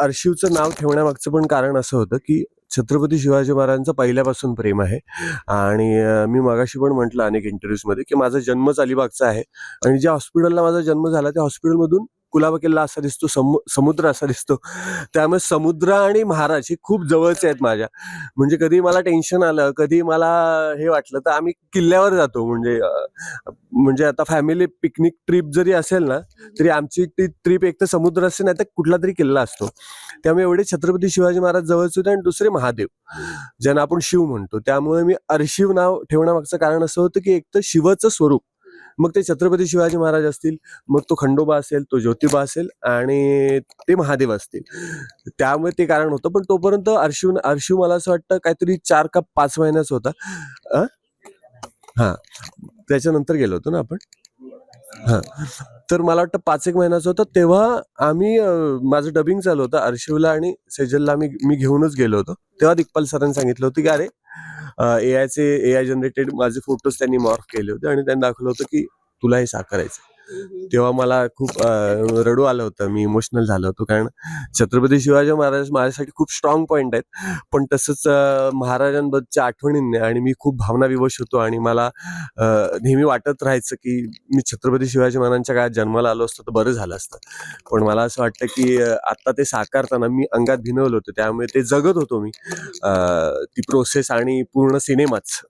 अर्शिवचं नाव ठेवण्यामागचं पण कारण असं होतं की छत्रपती शिवाजी महाराजांचं पहिल्यापासून प्रेम आहे. आणि मी मगाशी पण म्हटलं अनेक इंटरव्ह्यूजमध्ये की माझा जन्मच अलिबागचा आहे. आणि ज्या हॉस्पिटलला माझा जन्म झाला त्या हॉस्पिटलमधून कुलाबा किल्ला असा दिसतो समु समुद्र असा दिसतो. त्यामुळे समुद्र आणि महाराज हे खूप जवळचे आहेत माझ्या. म्हणजे कधी मला टेन्शन आलं कधी मला हे वाटलं तर आम्ही किल्ल्यावर जातो. म्हणजे म्हणजे आता फॅमिली पिकनिक ट्रिप जरी असेल ना तरी आमची ती ट्रिप एक तर समुद्र असते नाही तर कुठला तरी किल्ला असतो. त्यामुळे एवढे छत्रपती शिवाजी महाराज जवळचे होते आणि दुसरे महादेव ज्यांना आपण शिव म्हणतो. त्यामुळे मी अर्शिव नाव ठेवण्यामागचं कारण असं होतं की एक तर शिवचं स्वरूप. मग ते छत्रपती शिवाजी महाराज असतील मग तो खंडोबा असेल तो ज्योतिबा असेल आणि ते महादेव असतील. त्यामुळे ते कारण होतं. पण तोपर्यंत अर्शिव अर्शिव मला असं वाटतं काहीतरी चार का पाच महिन्याचा होता. हां हा. त्याच्यानंतर गेलो होतो ना आपण? हा. तर मला वाटतं पाच एक महिन्याचा होता. तेव्हा आम्ही माझं डबिंग चालू होतं अर्शिवला आणि सेजलला आम्ही मी घेऊनच गेलो होतो. तेव्हा दिग्पाल सरांनी सांगितलं होतं की अरे ए आयचे ए आय जनरेटेड माझे फोटोज त्यांनी मॉर्फ केले होते आणि त्यांनी दाखवलं होतं की तुला हे साकारायचं तेव्हा मला खूप रडू आलं होतं. मी इमोशनल झालो होतो. कारण छत्रपती शिवाजी महाराज माझ्यासाठी खूप स्ट्रॉंग पॉईंट आहेत. पण तसंच महाराजांबद्दलच्या आठवणींनी आणि मी खूप भावना विवश होतो आणि मला नेहमी वाटत राहायचं की मी छत्रपती शिवाजी महाराजांच्या काळात जन्माला आलो असतो तर बरं झालं असतं. पण मला असं वाटतं की आत्ता आता ते साकारताना मी अंगात भिनवलं होतं. त्यामुळे ते जगत होतो मी. ती प्रोसेस आणि पूर्ण सिनेमाच